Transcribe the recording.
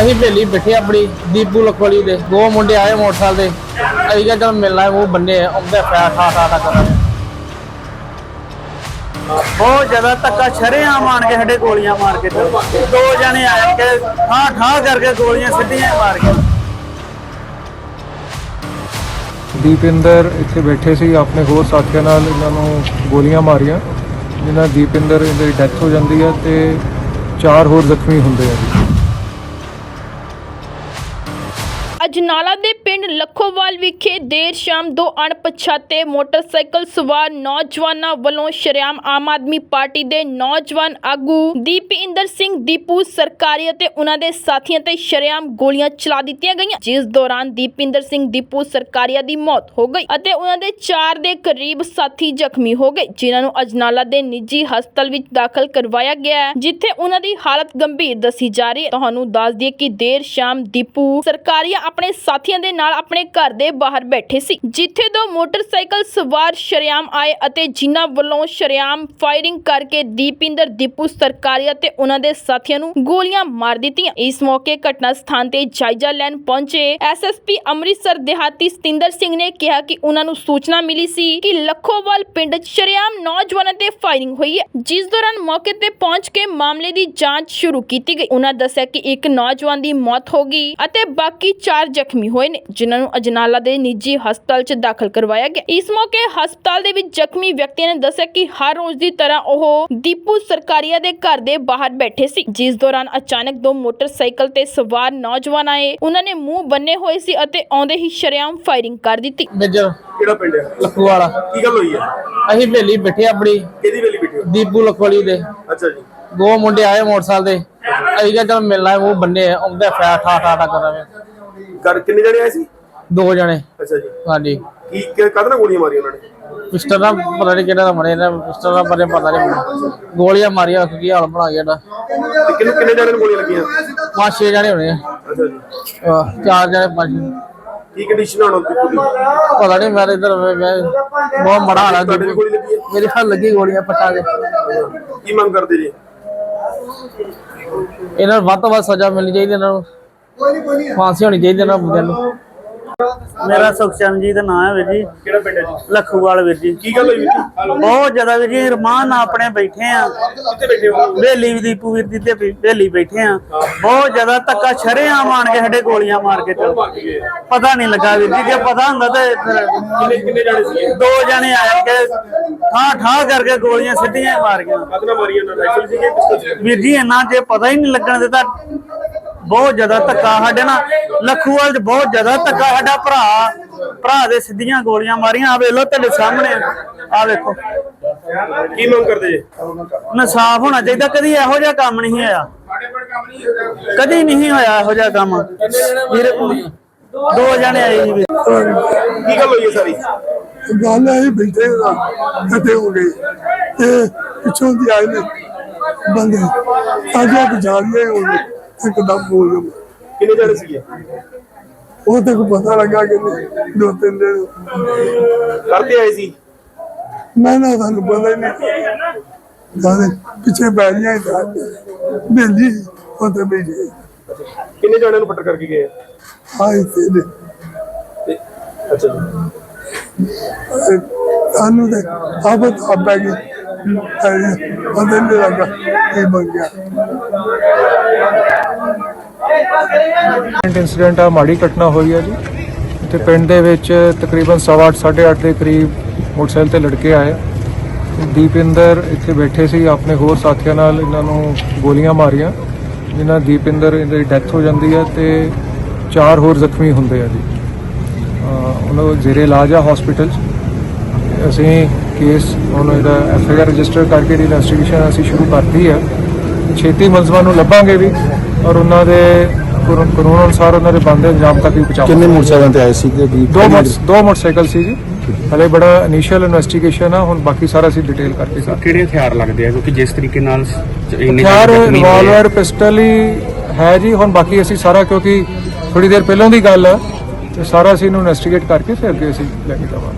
ਅਸੀਂ ਭੇਲੀ ਬੈਠੇ ਆਪਣੀ ਦੀਪੂ ਲਖਵਾਲੀ ਦੇ। ਦੋ ਮੁੰਡੇ ਆਏ ਮੋਟਰਸਾਈਕਲ ਤੇ। ਅਸੀਂ ਕਿਹਾ ਚਲ ਮਿਲਣਾ ਉਹ ਬੰਨੇ ਆਉਂਦੇ ਫੈ ਠਾ ਠਾ ਠਾ ਕਰਾਂਗੇ ਬਹੁਤ ਜ਼ਿਆਦਾ ਧੱਕਾ ਕੇ ਸਾਡੇ ਗੋਲੀਆਂ ਮਾਰ ਕੇ ਚਲੇ ਗਏ। ਦੋ ਜਣੇ ਆਣ ਕੇ ਠਾਂ ਠਾਂ ਕਰਕੇ ਗੋਲੀਆਂ ਸਿੱਧੀਆਂ ਹੀ ਮਾਰ ਕੇ। ਦੀਪਿੰਦਰ ਇੱਥੇ ਬੈਠੇ ਸੀ ਆਪਣੇ ਹੋਰ ਸਾਥੀਆਂ ਨਾਲ ਇਹਨਾਂ ਨੂੰ ਗੋਲੀਆਂ ਮਾਰੀਆਂ। ਜਿਨ੍ਹਾਂ ਦੀਪਿੰਦਰ ਦੀ ਡੈਥ ਹੋ ਜਾਂਦੀ ਹੈ ਤੇ ਚਾਰ ਹੋਰ ਜ਼ਖਮੀ ਹੁੰਦੇ ਆ ਅਜਨਾਲਾ ਦੇ ਪਿੰਡ ਲੱਖੋਵਾਲ ਵਿਖੇ ਦੇਰ ਸ਼ਾਮ ਦੋ ਅਣਪਛਾਤੇ ਮੋਟਰਸਾਈਕਲ ਸਵਾਰ ਨੌਜਵਾਨਾਂ ਵੱਲੋਂ ਸ਼ਰੇਆਮ ਆਮ ਆਦਮੀ ਪਾਰਟੀ ਦੇ ਨੌਜਵਾਨ ਆਗੂ ਦੀਪਇੰਦਰ ਸਿੰਘ ਦੀਪੂ ਸਰਕਾਰੀ ਅਤੇ ਉਹਨਾਂ ਦੇ ਸਾਥੀਆਂ ਤੇ ਸ਼ਰੇਆਮ ਗੋਲੀਆਂ ਚਲਾ ਦਿੱਤੀਆਂ ਗਈਆਂ। ਜਿਸ ਦੌਰਾਨ ਦੀਪਇੰਦਰ ਸਿੰਘ ਦੀਪੂ ਸਰਕਾਰੀਆ ਦੀ ਮੌਤ ਹੋ ਗਈ ਅਤੇ ਉਹਨਾਂ ਦੇ ਚਾਰ ਦੇ ਕਰੀਬ ਸਾਥੀ ਜ਼ਖਮੀ ਹੋ ਗਏ, ਜਿਨ੍ਹਾਂ ਨੂੰ ਅਜਨਾਲਾ ਦੇ ਨਿੱਜੀ ਹਸਪਤਾਲ ਵਿੱਚ ਦਾਖਲ ਕਰਵਾਇਆ ਗਿਆ ਹੈ, ਜਿੱਥੇ ਉਹਨਾਂ ਦੀ ਹਾਲਤ ਗੰਭੀਰ ਦੱਸੀ ਜਾ ਰਹੀ ਹੈ। ਤੁਹਾਨੂੰ ਦੱਸ ਦਈਏ ਕਿ ਦੇਰ ਸ਼ਾਮ ਦੀਪੂ ਸਰਕਾਰੀਆ ਆਪਣੇ ਸਾਥੀਆਂ ਦੇ ਨਾਲ ਆਪਣੇ ਘਰ ਦੇ ਬਾਹਰ ਬੈਠੇ ਸੀ। ਜਿੱਥੇ ਦੋ ਮੋਟਰਸਾਈਕਲ ਸਵਾਰ ਸ਼ਰੇਆਮ ਆਏ ਅਤੇ ਜਿਨ੍ਹਾਂ ਵੱਲੋਂ ਸ਼ਰੇਆਮ ਫਾਇਰਿੰਗ ਕਰਕੇ ਦੀਪਿੰਦਰ, ਦੀਪੂ ਸਰਕਾਰੀਆ ਤੇ ਉਹਨਾਂ ਦੇ ਸਾਥੀਆਂ ਨੂੰ ਗੋਲੀਆਂ ਮਾਰ ਦਿੱਤੀਆਂ। ਇਸ ਮੌਕੇ ਘਟਨਾ ਸਥਾਨ ਤੇ ਜਾਇਜ਼ਾ ਲੈਣ ਪਹੁੰਚੇ ਐਸਐਸਪੀ ਅੰਮ੍ਰਿਤਸਰ ਦਿਹਾਤੀ ਸਤਿੰਦਰ ਸਿੰਘ ਨੇ ਕਿਹਾ ਕਿ ਉਹਨਾਂ ਨੂੰ ਸੂਚਨਾ ਮਿਲੀ ਸੀ ਕਿ ਲੱਖੋਵਾਲ ਪਿੰਡ 'ਚ ਸ਼ਰੇਆਮ ਨੌਜਵਾਨਾਂ ਤੇ ਫਾਇਰਿੰਗ ਹੋਈ ਹੈ, ਜਿਸ ਦੌਰਾਨ ਮੌਕੇ ਤੇ ਪਹੁੰਚ ਕੇ ਮਾਮਲੇ ਦੀ ਜਾਂਚ ਸ਼ੁਰੂ ਕੀਤੀ ਗਈ। ਉਹਨਾਂ ਦੱਸਿਆ ਕਿ ਇੱਕ ਨੌਜਵਾਨ ਦੀ ਮੌਤ ਹੋ ਗਈ ਅਤੇ ਬਾਕੀ ਚਾਰ ਜ਼ਖਮੀ ਹੋਏ ਨੇ ਜਿਨ੍ਹਾਂ ਨੂੰ ਅਜਨਾਲਾ ਦੇ ਨਿੱਜੀ ਹਸਪਤਾਲ 'ਚ ਦਾਖਲ ਕਰਵਾਇਆ ਗਿਆ। ਇਸ ਮੌਕੇ ਹਸਪਤਾਲ ਦੇ ਵਿੱਚ ਜ਼ਖਮੀ ਵਿਅਕਤੀਆਂ ਨੇ ਦੱਸਿਆ ਕਿ ਹਰ ਰੋਜ਼ ਦੀ ਤਰ੍ਹਾਂ ਉਹ ਦੀਪੂ ਸਰਕਾਰੀਆ ਦੇ ਘਰ ਦੇ ਬਾਹਰ ਬੈਠੇ ਸੀ ਜਿਸ ਦੌਰਾਨ ਅਚਾਨਕ ਦੋ ਮੋਟਰਸਾਈਕਲ ਤੇ ਸਵਾਰ ਨੌਜਵਾਨ ਆਏ। ਉਹਨਾਂ ਨੇ ਮੂੰਹ ਬੰਨੇ ਹੋਏ ਸੀ ਅਤੇ ਆਉਂਦੇ ਹੀ ਸ਼ਰੇਆਮ ਫਾਇਰਿੰਗ ਕਰ ਦਿੱਤੀ। ਮੇਜਰ ਕਿਹੜਾ ਪਿੰਡ ਹੈ ਲੱਖੂ ਵਾਲਾ ਕੀ ਗੱਲ ਹੋਈ ਹੈ ਅਸੀਂ ਭੇਲੀ ਬੈਠੇ ਆਪਣੀ। ਕਿਹਦੀ ਵੇਲੀ ਬੈਠੇ ਹੋ? ਦੀਪੂ ਲਖਵਾਲੀ ਦੇ। ਅੱਛਾ ਜੀ। ਦੋ ਮੁੰਡੇ ਆਏ ਮੋਟਰਸਾਈਕਲ ਤੇ। ਅਸੀਂ ਕਿਹਾ ਚਲ ਮਿਲਣਾ ਉਹ ਬੰਨੇ ਆਉਂਦੇ ਫੈ ਠਾ ਠਾ ਠਾ ਕਰਾਂਗੇ ਕਿੰਨੇ ਜਣੇ ਆਏ ਸੀ? ਦੋ ਜਣੇ। ਅੱਛਾ ਜੀ। ਹਾਂਜੀ। ਕੀ ਕਦ ਨਾਲ ਗੋਲੀਆਂ ਮਾਰੀਆਂ ਉਹਨਾਂ ਨੇ? ਪਿਸਟਲ ਨਾਲ ਪਤਾ ਨਹੀਂ ਕਿਹੜਾ ਦਾ ਮਰੇ ਨੇ ਪਿਸਟਲ ਨਾਲ ਪਰੇ ਪਤਾ ਨਹੀਂ। ਗੋਲੀਆਂ ਮਾਰੀਆਂ ਕੀ ਹਾਲ ਬਣਾ ਗਿਆ ਇਹਦਾ ਤੇ ਕਿੰਨੇ ਕਿੰਨੇ ਜਣੇ ਨੂੰ ਗੋਲੀਆਂ ਲੱਗੀਆਂ? ਪੰਜ ਛੇ ਜਣੇ ਹੋਣੇ ਆ। ਅੱਛਾ ਜੀ। ਆਹ, ਚਾਰ ਜਣੇ ਪੰਜ। ਕੀ ਕੰਡੀਸ਼ਨ ਹੁਣ ਉਹਦੀ ਪੂਰੀ ਪਤਾ ਨਹੀਂ ਮੇਰੇ ਇਧਰ ਬਹੁਤ ਮੜਾ ਹਾਲ ਹੈ ਤੁਹਾਡੇ ਵੀ ਗੋਲੀ ਲੱਗੀ ਹੈ? ਮੇਰੇ ਹੱਥ ਲੱਗੀ ਗੋਲੀਆਂ ਪੱਟਾਂ ਦੇ। ਕੀ ਮੰਗ ਕਰਦੇ ਜੀ? ਇਹਨਾਂ ਨੂੰ ਵੱਧ ਤੋਂ ਵੱਧ ਸਜ਼ਾ ਮਿਲਣੀ ਚਾਹੀਦੀ ਇਹਨਾਂ ਨੂੰ ਫਾਂਸੀ ਹੋਣੀ ਚਾਹੀਦੀ ਇਹਨਾਂ ਬੰਦਿਆਂ ਨੂੰ। ਮੇਰਾ ਸੁਖਚੰਦ ਜੀ ਦਾ ਨਾਮ ਹੈ ਵੀਰ ਜੀ। ਕਿਹੜਾ ਪਿੰਡ ਹੈ ਜੀ? ਲੱਖੂਵਾਲ ਵੀਰ ਜੀ। ਕੀ ਗੱਲ ਹੋਈ ਵੀਰ ਜੀ? ਬਹੁਤ ਜ਼ਿਆਦਾ ਵੀਰ ਜੀ ਰਮਾਨ ਨਾਲ ਆਪਣੇ ਬੈਠੇ ਆ। ਕਿੱਥੇ ਬੈਠੇ ਹੋ? ਬੇਲੀ ਵੀ ਦੀਪੂ ਵੀਰ ਦੀ ਤੇ ਬੇਲੀ ਬੈਠੇ ਆ। ਬਹੁਤ ਜ਼ਿਆਦਾ ਧੱਕਾ ਸ਼ਰੇਆਮ ਆਣ ਕੇ ਸਾਡੇ ਗੋਲੀਆਂ ਮਾਰ ਕੇ ਚਲੇ ਮਾਰ। ਪਤਾ ਨਹੀਂ ਲੱਗਾ ਵੀਰ ਜੀ ਜੇ ਪਤਾ ਹੁੰਦਾ ਤੇ ਕਿੰਨੇ ਕਿੰਨੇ ਜਣੇ ਸੀਗੇ? ਦੋ ਜਣੇ ਆਣ ਕੇ ਠਾਂ ਠਾਂ ਕਰਕੇ ਗੋਲੀਆਂ ਸਿੱਧੀਆਂ ਮਾਰ ਗਏ। ਕਦ ਨਾਲ ਮਾਰੀਆਂ ਰਾਈਫਲ ਪਿਸਤਲ ਵੀਰ ਜੀ ਇੰਨਾ ਜੇ ਪਤਾ ਹੀ ਨਹੀਂ ਲੱਗਣ ਦਿੱਤਾ। ਬਹੁਤ ਜ਼ਿਆਦਾ ਧੱਕਾ ਸਾਡੇ ਨਾਲ। ਲੱਖੂਵਾਲ ਚ ਬਹੁਤ ਜ਼ਿਆਦਾ ਧੱਕਾ ਸਾਡਾ ਭਰਾ। ਭਰਾ ਦੇ ਸਿੱਧੀਆਂ ਗੋਲੀਆਂ ਮਾਰੀਆਂ। ਆ ਵੇਖ ਲਓ ਤੁਹਾਡੇ ਸਾਹਮਣੇ। ਆ ਵੇਖੋ। ਕੀ ਮੰਗ ਕਰਦੇ ਜੀ? ਇਨਸਾਫ ਹੋਣਾ ਚਾਹੀਦਾ। ਕਦੀ ਇਹੋ ਜਿਹਾ ਕੰਮ ਨਹੀਂ ਹੋਇਆ। ਕਦੀ ਨਹੀਂ ਹੋਇਆ ਇਹੋ ਜਿਹਾ ਕੰਮ। ਵੀਰ ਦੋ ਜਣੇ ਆਏ ਜੀ। ਕੀ ਗੱਲ ਹੋਈ ਹੈ ਸਾਰੀ? ਗੱਲ ਹੈ ਬੈਠੇ ਦਾ ਕਦੇ ਹੋ ਗਈ ਤੇ ਪਿੱਛੋਂ ਦੀ ਆਏ ਨੇ ਬੰਦੇ। ਅੱਜ ਇੱਕ ਜਾਣਦੇ ਹੋ ਗਏ ਇੱਕਦਮ ਬੋਲ ਗਏ ਕਿੰਨੇ ਜਣੇ ਸੀਗੇ? ਉਹ ਤੇ ਕੋਈ ਪਤਾ ਲੱਗਾ ਕਿ ਨਹੀਂ ਦੋ ਤਿੰਨ ਦਿਨ ਕਰਦੇ ਆਏ ਸੀ? ਮੈਂ ਨਾ ਸਾਨੂੰ ਪਤਾ ਹੀ ਨਹੀਂ। ਜਾਨੇ ਪਿੱਛੇ ਬੈਰੀਆਂ ਹੀ ਦਾ ਬੇਲੀ ਤੇ ਬੈਠੇ ਕਿੰਨੇ ਜਣਿਆਂ ਨੂੰ ਫੱਟਰ ਕਰਕੇ ਗਏ? ਆ? ਆਏ ਤੇ ਨੇ ਤੇ ਅੱਛਾ ਜੀ। ਸਾਨੂੰ ਤੇ ਆਬਤ ਆਪਾ ਗਈ ਪਤਾ ਨਹੀਂ ਲੱਗਾ ਕੀ ਬਣ ਗਿਆ ਇਨਸੀਡੈਂਟ ਆ, ਮਾੜੀ ਘਟਨਾ ਹੋਈ ਹੈ ਜੀ। ਤੇ ਪਿੰਡ ਦੇ ਵਿੱਚ ਤਕਰੀਬਨ 8:30 8:30 ਦੇ ਕਰੀਬ ਮੋਟਰਸਾਈਕਲ ਤੇ ਲੜਕੇ ਆਏ। ਦੀਪਿੰਦਰ ਇੱਥੇ ਬੈਠੇ ਸੀ, ਆਪਣੇ ਹੋਰ ਸਾਥੀਆਂ ਨਾਲ ਇਹਨਾਂ ਨੂੰ ਗੋਲੀਆਂ ਮਾਰੀਆਂ, ਜਿਨ੍ਹਾਂ ਦੀਪਿੰਦਰ ਦੀ ਡੈਥ ਹੋ ਜਾਂਦੀ ਹੈ ਤੇ ਚਾਰ ਹੋਰ ਜ਼ਖਮੀ ਹੁੰਦੇ ਆ ਜੀ। ਉਹਨਾਂ ਨੂੰ ਜ਼ੇਰੇ ਇਲਾਜ ਆ ਹਸਪੀਟਲ ਅਸੀਂ ਕੇਸ ਹੁਣ ਇਹਦਾ ਐਫ ਆਈ ਆਰ ਰਜਿਸਟਰ ਕਰਕੇ ਦੀ ਇਨਵੈਸਟੀਗੇਸ਼ਨ ਅਸੀਂ ਸ਼ੁਰੂ ਕਰਤੀ ਹੈ ਛੇਤੀ ਮੁਲਜ਼ਮਾਂ ਨੂੰ ਲੱਭਾਂਗੇ ਵੀ ਔਰ ਉਹਨਾਂ ਦੇ ਕਾਨੂੰਨ ਅਨੁਸਾਰ ਉਹਨਾਂ ਦੇ ਬੰਦੇ ਅੰਜਾਮ ਤੱਕ ਵੀ ਪਹੁੰਚਾਵਾਂਗੇ। ਕਿੰਨੇ ਮੋਟਰਸਾਈਕਲਾਂ ਤੇ ਆਏ ਸੀ ਕਿ ਦੋ ਮੋਟਰ ਦੋ ਮੋਟਰਸਾਈਕਲ ਸੀ ਜੀ। ਹਲੇ ਬੜਾ ਇਨੀਸ਼ੀਅਲ ਇਨਵੈਸਟੀਗੇਸ਼ਨ ਆ ਹੁਣ ਬਾਕੀ ਸਾਰਾ ਅਸੀਂ ਡਿਟੇਲ ਕਰਕੇ ਕਰ ਕਿਹੜੇ ਹਥਿਆਰ ਲੱਗਦੇ ਆ? ਕਿਉਂਕਿ ਜਿਸ ਤਰੀਕੇ ਨਾਲ ਇੰਨੇ ਹਥਿਆਰ। ਰਿਵਾਲਵਰ ਪਿਸਟਲ ਹੀ ਹੈ ਜੀ। ਹੁਣ ਬਾਕੀ ਅਸੀਂ ਸਾਰਾ ਕਿਉਂਕਿ ਥੋੜੀ ਦੇਰ ਪਹਿਲਾਂ ਦੀ ਗੱਲ ਆ ਤੇ ਸਾਰਾ ਅਸੀਂ ਇਹਨੂੰ ਇਨਵੈਸਟੀਗੇਟ ਕਰਕੇ ਫਿਰ ਅੱਗੇ ਅਸੀਂ ਲੈ ਕੇ ਜਾਵਾਂਗੇ।